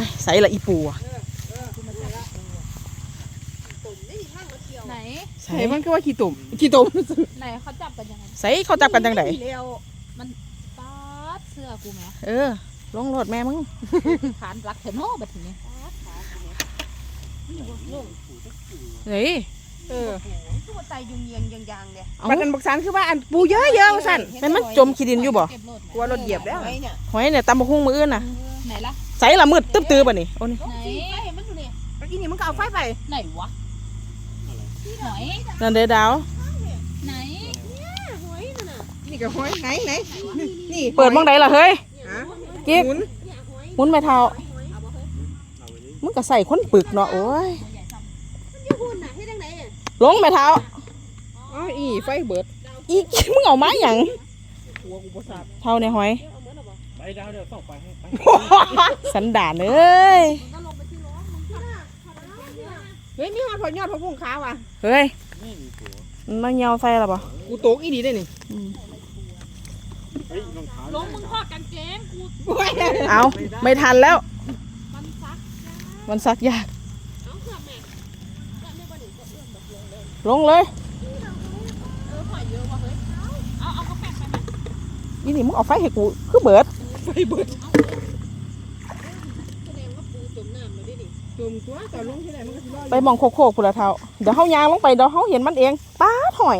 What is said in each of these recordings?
ยใส่ละอีปูอะไหน ใส่ใส่มันก็ว่าขี้ตุ่มขี้ตุ่มไหนเขาจับกันยังไงใส่เขาจับกันจังไดปาดเสื้อกูไหมเออ ลงรถแม่มึงขานรักเถอะเนาะแบบนี้เฮ้ยเออตัวไตยุงเยียงยางยางๆเนี่ยเอาบัดนั้นบักสันคือว่าอันปูเยอะเยอะสั่นแม่นมันจมขี้ดินอยู่บ่เก็บรถกลัวรถเหยียบแล้วไว้เนี่ยหอยเนี่ยตำบักหุ่งมืออื่นน่ะไหนล่ะ ใส่ละมืดตึ๊บตื้อบ่นี่โอ้นี่ไหนไฟเห็นมันอยู่เนี่ยเมื่อกี้นี่มันก็เอาไฟไปไหนวะหอยนั่นเด้อดาวไหนหอยนั่นน่ะนี่ก็ห้อยไหนไหนนี่เปิดบ้องใดล่ะเฮ้ยฮะกิ๊กหมุนหมุนไม่เท่ามึงก็ใส่คนปึกเนาะโอ้ยมันอยู่หุ่นน่ะเฮ็ดจังไดอะลงไม่เท่าอ๋ออีไฟเบิดอีกมึงเอามาหยังหัวกูบ่ทราบเท่าในหอยเอาเหมือนเอาบ่ไปดาวเดี๋ยวส่งไปให้ไป สันดานเอ้ยมันก็ลงไปที่ล้อมันที่น่ะขอดาวที่น่ะเฮ้ยมีหอดพอยอดพอพุ่งขาวอะเฮ้ยนี่มีตัวมันเหี่ยวใส่ละบ่กูโตกอีดีได้นี่เฮ้ยรองเท้าลงมึงทอดกางเกงกูโอ้ยเอาไม่ทันแล้ว มันซักมันซักยากเอาเสื้อแม่เสื้อแม่บ่นี่ก็เอื้อมแบบลงเลยลงเลยเออหอยเยอะว่ะเฮ้ยเอาเอากระแปะไปไหมอีนี่มึงเอาไฟให้กูคือเบิดไฟเบิด แสดงว่าปูจมน้ำแล้วดินี่ จุ่มตัวแต่ลงที่ไหนมันก็สิรอดไปมองโคกโคกพุละเท่าเดี๋ยวเฮายางลงไปเดี๋ยวเฮาเห็นมันเองป้าดหอย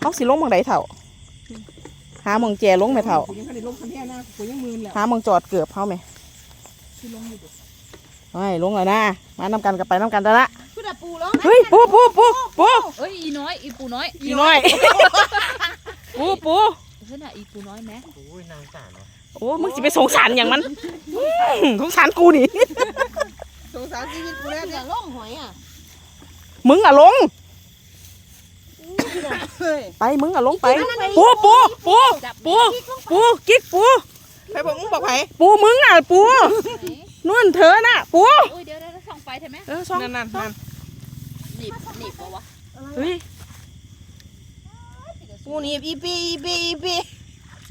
เอาสิลงมองใดเท่าหาหมองแจลงไหมเท่ากูยังไม่ได้ลงคันแท่นะกูยังมืนแล้วหาหมองจอดเกือบเฮาไหมเฮ้ยลงแล้วนะมานำกันกับไปนำกันแล้วละคือแต่ปูร้องเฮ้ยปูปูปูปูเอ้ยอีน้อยอีปูน้อยอีน้อยปูปูเฮ้ยน่ะอีปูน้อยแม่โอ้ยนางสารเนาะโอ้มึงสิไปสงสารอย่างมันอื้อสงสารกูนี่ สงสารชีวิตกูแล้วอเนี่ยย่าล่องหอยอะมึงอะลง เฮ้ยไปมึงอะลงไป ปูปูปูปูปูกิ๊กปูไปบอกมึงบอกไผปูมึงอะปูนู่นเธอน่ะปูโอ้ยเดี๋ยวเดี๋ยวส่องไฟใช่ไหมเออช่องนั่นนั่นนั่นหนีบหนีบปะวะเฮ้ยกูหนี่อีปีอีปีอีปี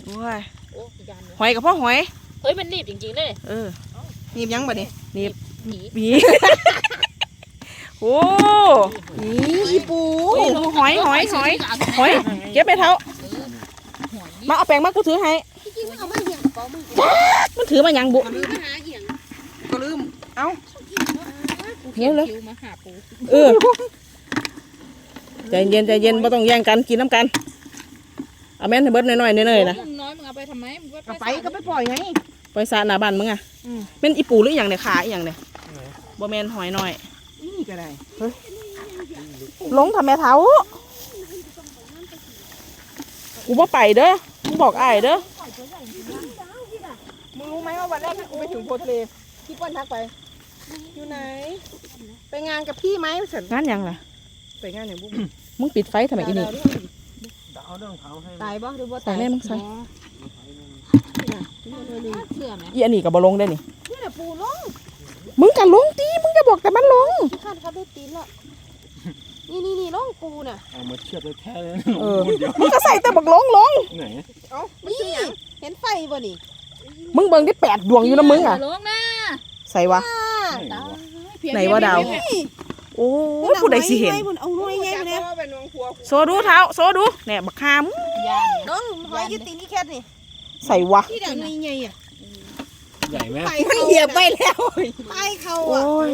โอ้ย โอ้ยยันเลยหอยกับพ่อหอย เฮ้ยมันหนีบจริงๆเลย เออหนีบยังบ่นี่หนีบีโอ้นี่อีปูโอ้หอยหอยหอยหอยเก็บไปเท้าหอยมาเอาแปรงมากูถือให้จริงๆมันเอามาเหี่ยงเปล่ามึงมันถือมาหยังบุมันมาหาเหี่ยงก็ลืมเร็วเลยคิวมาหาปูเออใจเย็นใจเย็นไม่ต้องแย่งกันกินน้ำกัน เอาแม่นให้เบิดหน่อยๆเนื่อยๆนะมึงน้อยมึงเอาไปทำไมมึงก็ไปก็ไปปล่อยไงไปสาหน้าบ้านมึงอะเป็นอีปูหรืออหย่างเนี่ยขาอหย่างเนี่ยบ่แม่นหอยน้อย นี่ก็ได้ลงทำแม่เท้ากูบ่ไปเด้อกูบอกอ้ายเด้อ มึงรู้ไหมว่าวันแรกที่กูไปถึงโพทะเลพี่เปิ้ลทักไป อยู่ไหน ไปงานกับพี่ไหมเสร็จงานหยังล่ะไปงานอย่างบุ้มมึงปิดไฟทำไมอีนี่ดาว เรื่องเท้าให้ตายบ่หรือบ่ใส่แม่มึงใส่เสื้อไหมอีอันนี้ก็บ่ลงได้นี่นี่แหละปูลงมึงก็ลงตีมึงจะบอกแต่มันลงที่คาดเขาได้ตีนละนี่นี่นี่ล่องปูน่ะเอามาเชือดเลยแท้เลยเออมึงก็ใส่แต่บักลงลงไหนเอ้านี่เห็นไฟบ่นี่มึงเบิ่งได้แปดดวงอยู่นะมึงอะลงนะใส่วะไหนวะไหนวะดาวโอ้ยผู้ใดสิเห็นบุญเอาหน่วยไงบุญเนี่ยว่าเป็นนวงพัวโซดูเท้าโซดูเนี่ยบักคามยานน้องหอยอยู่ตีนนี่แคทนี่ใส่วะที่ดังนี่ไงอะใหญ่ไหมไปไม่เขาเหยียบไปแล้วไปเขาโอ้อะย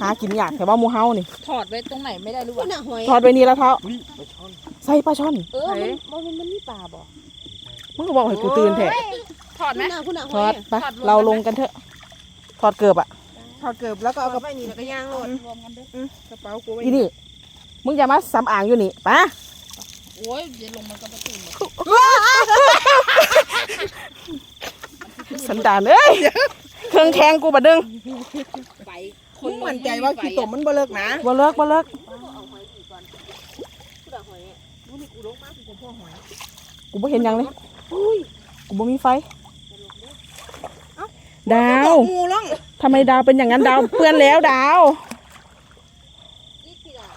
หากินยากแต่ว่าหมูเฮานี่ถอดไว้ตรงไหนไม่ได้รู้คุว่าณน่ะหอยทอดไว้นี่แล้วเท้าอุ้ยไปช่อนใส่ปลาช่อนเออมันมันมันมีปลาบ่มึงก็บอกให้กูตื่นแท้ถอดไหมคุณน่ะคุณน่ะหทออยดไปเราลงกันเถอะทอดเกือบอะ ถอดเกือบแล้วก็เอากระไปนี่แล้วก็ย่างโลดรวมกันด้วยกระเป๋ากูไว้อีนี่มึงอย่ามาสำอ่างอยู่นี่ปะโอ้ยเดี๋ยวลงมันก็ประตูหมดสันดานเอ้ยเครื่องแทงกูบะดึงไปมึงมั่นใจว่าขี้ตมมันบ่เลิกนะบ่เลิกบ่เลิกเอาหอยดีก่อนคุณน่ะหอยอะมึงนี่กูลงมากูก็พ่อหอยกูบ่เห็นหยังเลยกูบ่มีไฟ ดาวงูล่องทำไมดาวเป็นอย่างนั้นดาวเปื้อนแล้วดาวนี่ทีละ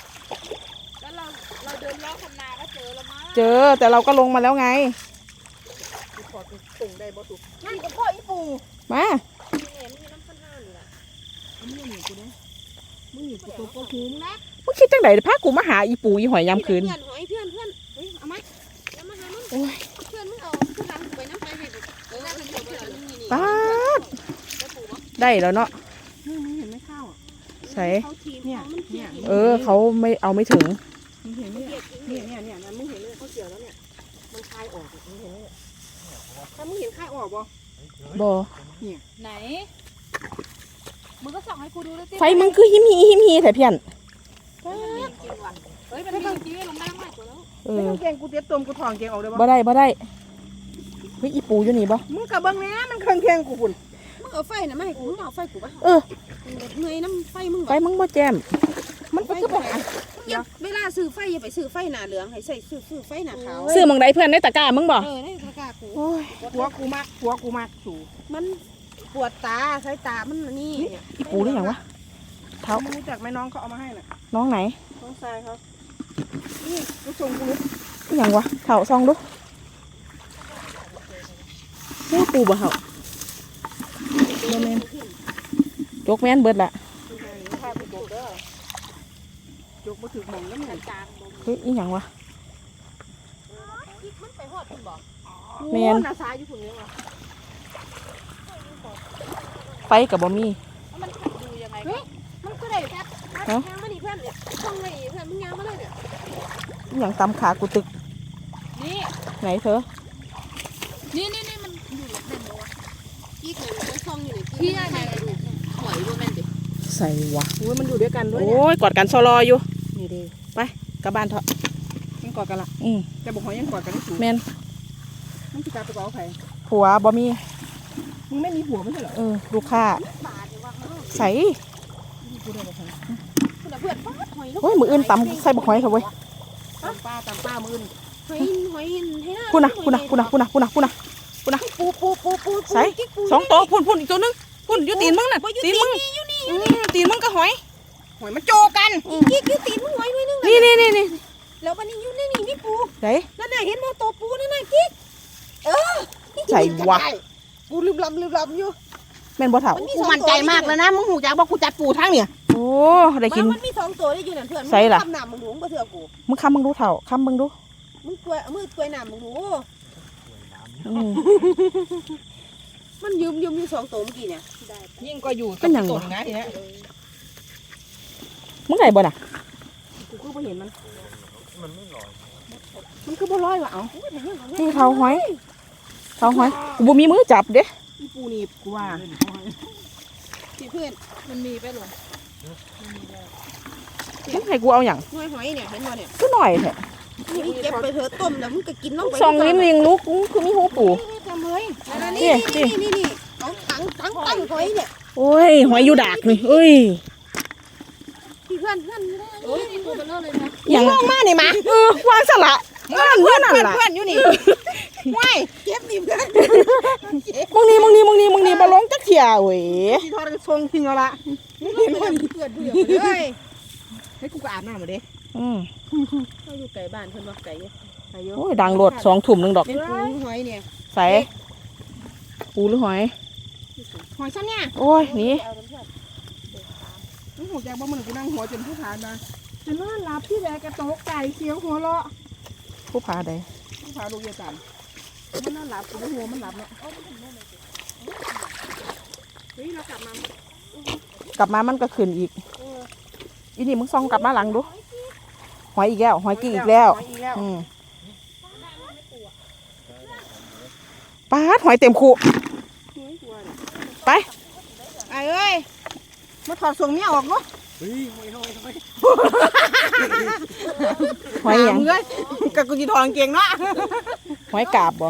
แล้วเราเราเดินล้อคันนาก็เจอแล้วมั้งเจอแต่เราก็ลงมาแล้วไงกูขอตุ่งได้บ่ถูกนั่นก็พ่ออีปูมามึงนี่กูนะมึงนี่กูตัวก็หูมึงนะมึงคิดจังไดพากูมาหาอีปูอีหอยยามคืนเพื่อนหอยเพื่อนเพื่อนเฮ้ยเอามาเอามาหามันโอ้ยเพื่อนมึงเอาขึ้นหลังกูไปน้ำไปให้เออเพื่อนเพื่อนนี่นี่ป๊าด ได้แล้วเนาะนี่มึงเห็นไหมข้าวอะใส่เขาทีมเนี่ยเขามันทีเนี่ยเออ เขาไม่เอาไม่ถึงมึงเห็นไหมเนี่ยเนี่ยเนี่ยเนี่ยมึงเห็นเลยเขาเกี่ยวแล้วเนี่ยมันคลายออกอะมึงเห็นไหมเนี่ยถ้ามึงเห็นคลายออกบ่บอไหนมึงก็ส่องให้กูดูด้วยสิไฟมึงคือหิมหีหิมหีแต่เพี้ยนเฮ้ยมันมีจริงๆลงมาแล้วมาตัวแล้วเอไม่อต้องเกงกูเจ็บตัวกูถอนเกงออกเลยบ่บ่ได้บ่ได้เฮ้ยอีปูอยู่นี่บ่มึงกับเบิ้งแน่มันเครื่องเคียงกูพุ่นมึง เอาไฟนะมาให้กูมึงเอาไฟกูปะเออเหนื่อยน้ำไฟมึงไฟมึงบ่แจม มันก็คือแบบอย่าเวลาซื้อไฟอย่าไปซื้อไฟหนาเหลืองให้ใส่ซื้อซื้อไฟหนาขาวซื้อหมองใดเพื่อนในตะกร้ามึงบ่เออในตะกร้ากูโอ้ยหัวกูมากหัวกูมากสูมันปวดตาสายตามันนี่เนี่ยอีปูหรือยังวะเท้ามึงรู้จักไหมน้องเขาเอามาให้น่ะน้องไหนน้องทรายเขานี่กูส่งกูรู้อีหยังวะเท้าซองดูนี่ปูบ่เท้า บ่แม่นจกแม่นเบิดละข้ากูบอกเด้อจกมาถึงหม่องแล้วมึงเฮ้ยอีหยังวะมันไปหอดคุณบอกแม่นนาซายอยู่พุ่นนี่ว่ะไฟกับบ่มีมันดูยังไงมันก็ได้แค่ฮะยางมานี่เพื่อนเนี่ยช่องไว้เพื่อนมึงยางมาเลยเนี่ยอีหยังตำขากูตึก นี่ ไหนเธอ นี่นี่นี่มันอยู่ในหมูอะกี้เกิด มันช่องอยู่ในพี่อะไรหอยดูแม่นดิใส่วะโอ้ยมันอยู่ด้วยกันด้วยเนี่ยโอ้ยกอดกันซอรออยู่ นี่ดิกลับบ้านเถอะยังกอดกันละอืมแต่บอกหอยยังกอดกันไม่ถูกแม่นมึงจะกลับไปกับใครผัวบ่มีมึงไม่มีผัวไม่ใช่เหรอเออลูกค้าบาทเนี่ยว่าเขาใส่กูได้บอกใครคุณเพื่อนป้าหอยโอ้ยมืออื่นตำใส่บักหอยเถอะเว้ยตามป้าตามป้ามืออื่นหอยหอยให้หน้าพูดนะพูดนะพูดนะพูดนะพูดนะ พูดนะปูปูปูปูใส่สองโต๊ะพูนพูนอีกตัวหนึงพูนอยู่ตีนมึงน่ะตีนมึงอืมตีนมึงก็หอย หอยมันโจกันกิ๊กกิ๊กตีนมึงหอยหน่อยนึงนี่นี่นี่นี่แล้ววันนี้อยู่นี่นี่นี่ปูใส่นั่นน่ะเห็นบ่ตัวปูนั่นน่ะกิ๊กใส่วะกูลืมลำลืมลำอยู่แม่นบ่เถ่ากูมั่นใจมากแล้วนะมึงหูจักบอกกูจัดปูทั้งเนี่ยโอ้ได้กินมันมีสองตัวได้อยู่นั่นเพื่อนใส่ล่ะทำหนามมึงดูมึงก็เถื่อกูมึงคำมึงดูเถ่าคำมึงดูมึงกล้วยมือกล้วยหนามมึงดูอื มมันยืมยืมอยู่สองตัวเมื่อกี้เนี่ยยิ่งก็อยู่เป็นหยังวะนะทีเนี้ยมึงได้บ่น่ะกูก็ไม่เห็นมัน มันคือบ่ลอยวะเอ้านี่เท้าหอยเท้าหอยกูบ่มีมือจับเด้อีปูนี่กูว่าพี่เพื่อนมันมีไปหรอมึงให้กูเอาหยังหอยหอยเนี่ยเห็นบ่เนี่ยก็หน่อยแท้ มึงเก็บไปเถอะต้มแล้วมึงก็กินลงไปสองนิ้มยิงลูกมึงคือมีหูปูทำเลยนี่นี่นี่นี่เอาถังถังตั้งหอยเนี่ยโอ้ยหอยอยู่ดากนี่เอ้ยพี่เพื่อนเพื่อนโอ้ยตัวเบลอเลยนะหยังลงมานี่มาเออวางสละเพื่อนเพื่อนนั่นเพื่อนล่ะเพื่อนอยู่นี่ว้ายเก็บนี่เพื่อนมึงนี่มึงนี่มึงนี่มึงนี่บ่ลงจักเที่ยเว้ยที่ทอดทรงทิ้งเอาละเห็นบ่เพื่อนเพื่อนเลยให้กูก็อาบน้ำมาเด้ อืมเขาอยู่ไก่บ้านเพิ่นว่าไก่เนี่ยอายุโอ้ยดังโลดสองถุ่มหนึงดอก เป็นปูหอยเนี่ยใส่ปูหรือหอย หอยซ้ำเนี่ยโอ้ยหนี่มึงหูจักบ่มึงกูนั่งหัวจนผู้ผ่านมาฉันนอนหลับที่แรกกระโตกไก่เสียงหัวเราะผู้พาใดผู้ผ่าลูกเยาจันมันนอนหลับกูไม่หัวมันหลับเนาะเฮ้ยเรากลับมากลับมามันก็ขึ้นอีกอีนี่มึงส่องกลับมาหลังดู หอยอีกแล้ว หอยกิ้งอีกแล้วหอยอีกแล้ว อืมปาดหอยเต็มคูไปไอ้เอ้ยมาถอดส่งเมียออกเนาะเฮ้ยไม่น้อยทำไมหอยหยังเอ้ยกับกูจีถอดกางเกงเนาะหอยกาบบ่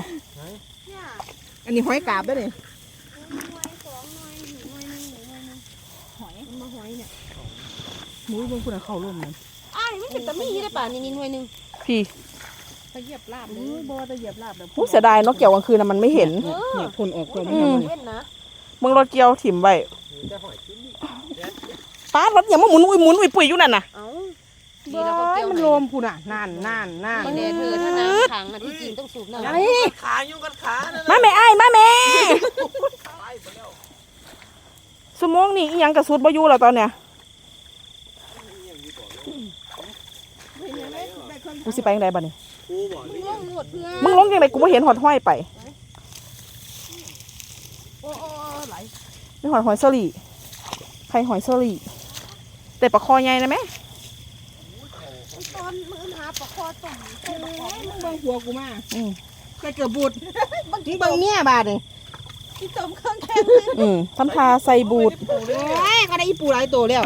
อันนี้หอยกาบด้วยนี่มุ้ยเบิ่งคุณเข้าร่มมัน อ้ายมันเป็นตะมีได้ป่ะนี่นี่หน่วยนึงพี่ไปเหยียบลาบเลโอ้ยยบ่จะเหยียบลาบแบบผู้เสียดายเนาะเกี่ยวกลางคืนน่ะมันไม่เห็น เนี่ยพ่นออกตัวมันอืทำมไมเว้นนะมึงรถเกี่ยวถิ่มไว้จะหอยขึ้นนี่ป้ารถอย่ามาหมุนอุ้ยหมุนอุ้ยปุ๋ยอยู่นั่นน่ะเอ้าดีแล้วเขาเกี่ยวมันลมพูน่ะนั่นนั่นนั่นมันเนี่ยเธอถ้าน้ำขังอะที่จริงต้องสูบน้ำไอ้ขายุ่งกันขานั่นมาแม่ไอ้ายมาแม่สมองนี่อีหยังกระสุดบ่อยู่แล้วตอนเนี้ย กูสิไปยังไงบ้านี่กูบอกเลยง่วงหมดเพื่อนมึงลงยังไงกูไม่เห็นหอดห้อยไปโอ้โอ้ไหลไม่หอยหอยเซอรี่ใครหอยเซอรี่แต่ปลาคอใหญ่นะแม่ตอนมือหาปลาคอตุ่มมึงเบิ่งหัวกูมาอืมใส่เกือบบูดมึงเบิ่งเมียบาดนี่ที่ต้มเครื่องแกงอืมทำทาใส่บูดโอ้ยก็ได้อีปูหลายตัวแล้ว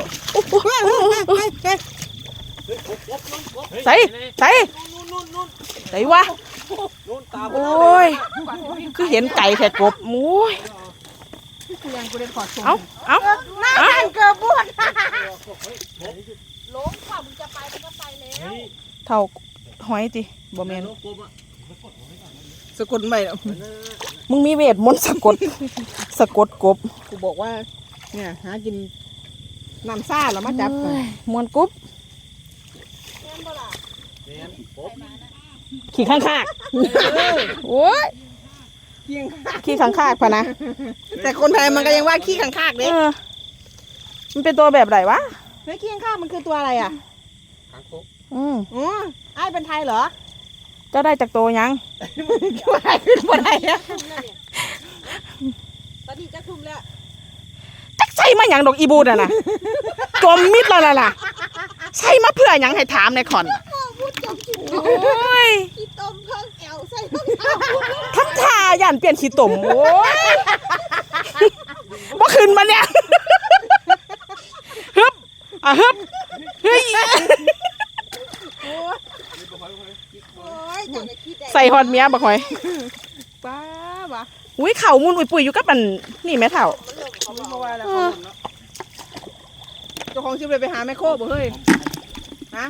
ใส่ใส่ใส่วะนู่นตามโอ้ยคือเห็นไก่แทกบโอ้ยกูยังกูได้ขอส่งเอ้าเอ้าหน้าหันเกือบบูดลงค่ะมึงจะไปมึงก็ไปแล้วเฮ้ยเท่าหอยติบ่แมนนกกบอะสะกดไปแล้วมึงมีเวทมนต์สะกดสะกดกบกูบอกว่า เนี่ยหากินน้ำซ่าแล้วมาจับกันเอ้ยมวนกุ๊บแม่นกบ ขี่ข้างคากโอ้ยเคียงขี่ข้างคากพะนะ แต่คนไทยมันก็ยังว่าขี้ขังคากเอเด้อมันเป็นตัวแบบไหนวะเฮ้ยขี้ขังคากมันคือตัวอะไรอะหางกบอืมอ๋อไอ้ายเป็นไทยเหรอเจ้าได้จากตัวยังตัวอะไรขึ้นมาไหนอะตอนนี้จะคุมแล้วจักใส่มาหยังดอกอีบูดอะนะจมมิดแล้วล่ะล่ะใส่มาเพื่อหยังให้ถามในคอน โอ้ยที่ต้มเครื่องแอวใส่ต้องทำท่าย่านเปลี่ยนขี้ตมโอ้ยบ่ขึ้นมาเนี่ยฮึบอะฮึบเฮ้ยโอ้ยจังไอ้ขี้แดงใส่ฮอดเมียบักหอยป้าบะอุ้ยเข่ามุนอุ้ยปุ๋ยอยู่กับมันนี่แม่เถ่าเขาไม่ว่าแล้วเขาบ่นเนาะเจ้าของชิบเลยไปหาแม่โคบ่เฮ้ยฮะ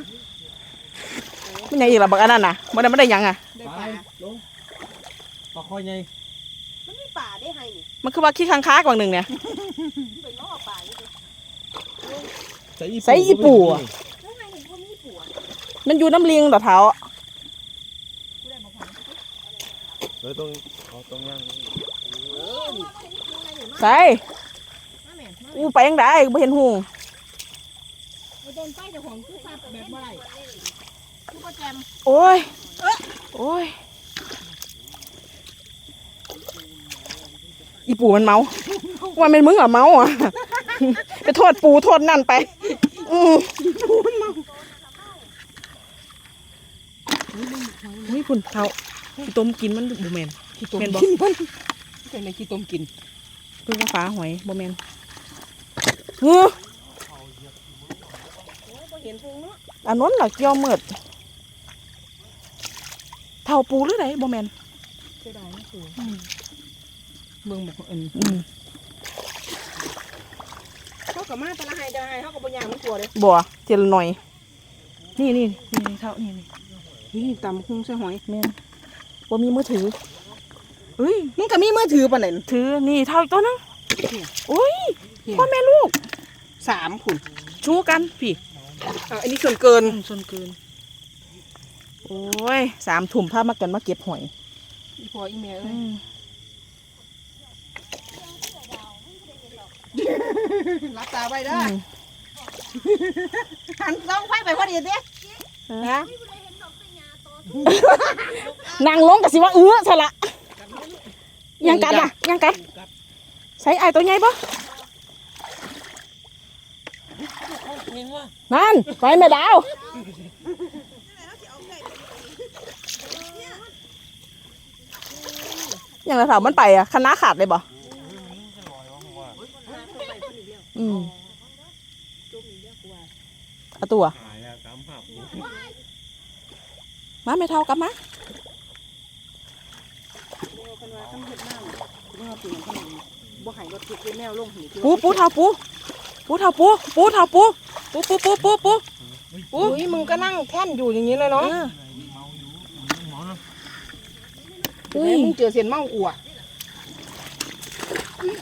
มันยังอีกละบักอันนั้นน่ะมันได้มันได้หยังอะได้ไปปลาลงปลาคอยใหญ่มันมีป่าได้ให้นี่มันคือว่าขี้ค้างคากว่างหนึ่งเนี่ยไปง้อป่าอยู่ดิใส่อีปู่อะแล้วไงเห็นว่ามีผัวมันอยู่น้ำลิงต่อเท้าเฮ้ยตรงเอาตรงย่างใส่อู้ไปยังได้ไม่เห็นหูโดนป้ายเจ้าของคือซับแบบว่าไร คือประแจมโอ้ย โอ้ย อีปู่มันเมา ว่าเป็นมึงเหรอเมาอะ ไปโทษปูโทษนั่นไป อือปูมันเมาเฮ้ยคุณเขาขี้ต้มกินมันบูแมนขี้ต้มแม่นบ่กินมันเป็นในขี้ต้มกินเพิ่งว่าฟ้าหอยบูแมนเฮ้อเห็นพุงเนาะอันนั้นหลักเกี่ยวเมิด เท่าปูหรือไดบูแมนเสียดายนะสูเบิ่งบอกเอิญอืมเขากับมาแตละไฮได้เขากับปัญญางมันกลัวเลยบัวเจลหน่อย นี่นี่นี่นี่เท่านี่นี่นี่ตำคุ้งใส่หอยแมนบ่มีมือถือเฮ้ยมึงก็มีมือถือปะเนี่ยถือนี่เท่าอีกตัวนึงเนี่ยโอ้ยเนี่ยพ่อแม่ลูกสามขุนชูกันพี่อะอันนี้ส่วนเกินส่วนเกิน โอ้ยสามถุ่มผ้ามากันมาเก็บหอยอีพออีเมลอืมรับตาไว้ได้อืมหันต้องไฟไปพอดีเด้นะนางลงกับสิว่าเอื้อสละยังกัดอะยังกัดใส่ไอายตัวใหญ่ปะนั่นไปแม่ดาว ย่างไรถามมันไปอะคณะขาดเลยบ่อืมเอาตัวหายอะตามภาพมาไม่เท่ากลับมาบ่ให้รถติดด้วยแมวลงหูปูปูเท่าปูปูเท่าปูปูเท่าปูปูปูปูปูปูอุ้ยมึงก็นั่งแท่นอยู่อย่างนี้เลยเนาะ เออ หมอนะ อุ้เฮ้ยยมึงเจอเสียนเมาอัว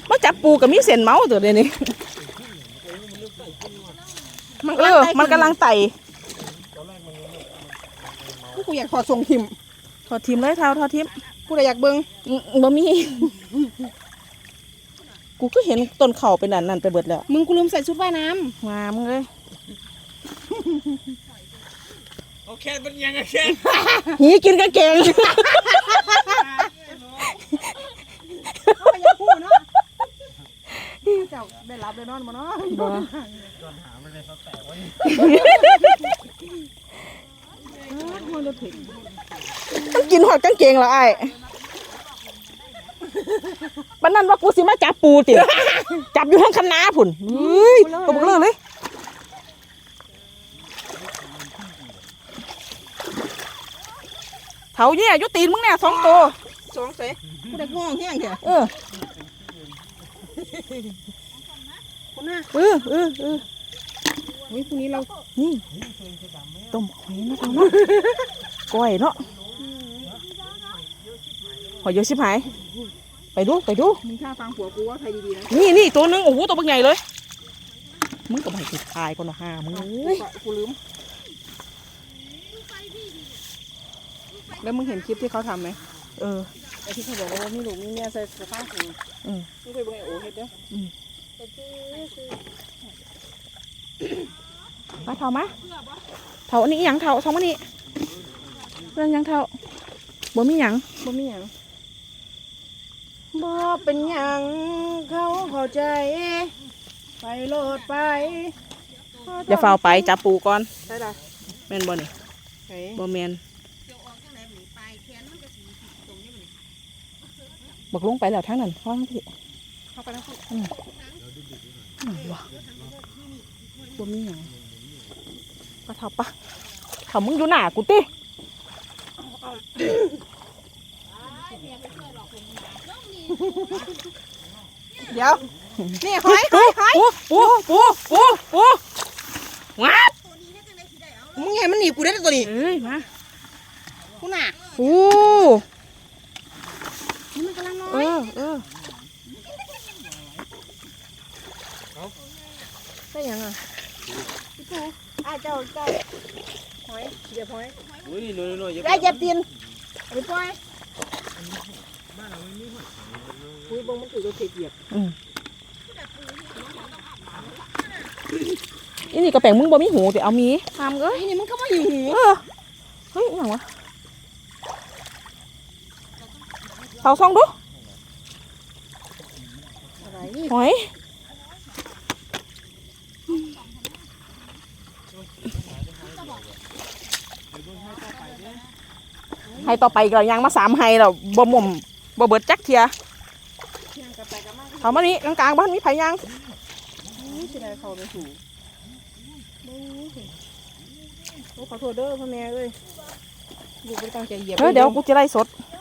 มาจับปูกับมีเส้นเมาส์ตัวเดียวนี้มันเออมันกำลังไต่กูอยากถอดทรงทิมทอดทิมเลยเท้าทอดทิมกูเลยอยากเบิ่งอืมบ่มีกูก็เห็นต้นเข่าเป็นอันนั้นไปเบิดแล้ว มึงกูลืมใส่ชุดว่ายน้งามเลยโอเคเป็นยังไงแค่หีกินกางเกงำเอาอย่าพูดเนาะเจ้าได้รับได้นอนมาเนาะบ่จอนหามันเลยเขาแตกไว้มันกินหอดกางเกงเหรอไอ้ายบันนั้นว่ากูสิมาจับปูติ จับอยู่ทั้งคณะพุ่นเฮ้ยตบเลยเลยเถาเนี่ยอยุตีนมึงเนี่ยสองตัว สองเสกูได้ง่วงแห้งแท้เออ คุณน่ะเออเออเออเฮ้ยพรุ่งนี้เรานี่ต้มหอยนะเราเนาะก้อยเนาะหอยเยอะชิบหาย ไปดูไปดูมึงท่าฟังผัวกูว่าใครดีๆนะนี่นี่ตัวหนึงโอ้โหตัวบักใหญ่เลยมึงกับไปติดทายก่อนนะห้ามึงเอ้ยกูลืมแล้วมึงเห็นคลิปที่เขาทำไหมเออไอ้ที่เขาบอกว่ามีลูกมีเมียใส่กระเพาะถุงอืมมึงเคยเบิ่งไอ้โอเฮ็ดเด้อ มาเท่ามาเท่าอันนี้อิหยังเท่าสองอันนี้เรื่องหยังเท่าบ่มีหยังบ่มีหยังบ่เป็นหยังเขาเข้าใจ ไปโลดไปอย่าเฝ้าไปจับปูก่อนใช่ล่ะแม่นบ่นี่เฮ้ยบ่แม่นบักลงไปแล้วทั้งนั้นห้องพี่เข้าไปแล้ว คุณบ่มีหยังก็เท่าปะเท่ามึงอยู่หน้ากูติเดี๋ยว นี่หอยหอยหอยปูปูปูปูปูงัดมึงเห็นมันหนีบกูได้ตัวนี้เอ้ยมากูน่ะปูนี่มันกำลังน้อเอยอเออ ได้ยังอะพี่ปูอ้าเจ้าเจ้าหอยเดี๋ยวหอยอุ้ยน้อยน้อยอย่าได้เจ็บตีนเอาไปปล่อยอุ้ยเบงมันถือตัวเทเหยียบอีนี่กระแปงมึงบ่มีหูแต่เอามีทำเอ้ยไอ้นี่มันเข้ามาอยู่หูเออเฮ้ยอหย่างวะเสาซองดูอะไรหอย ให้ต่อไปอีกแล้วยังมาสามให้แล้วบ่หม่อมบ่เบิดจักเทียยังกระไปกระมาเขามานี่กลางๆบ้านมีไผยังนี่สิได้เขาไปถูโอ้ขอโทษเด้อพ่อแม่เอ้ยลูกไม่ตั้งใจเหยียบเออเดี๋ยวกูจะไล่สดเ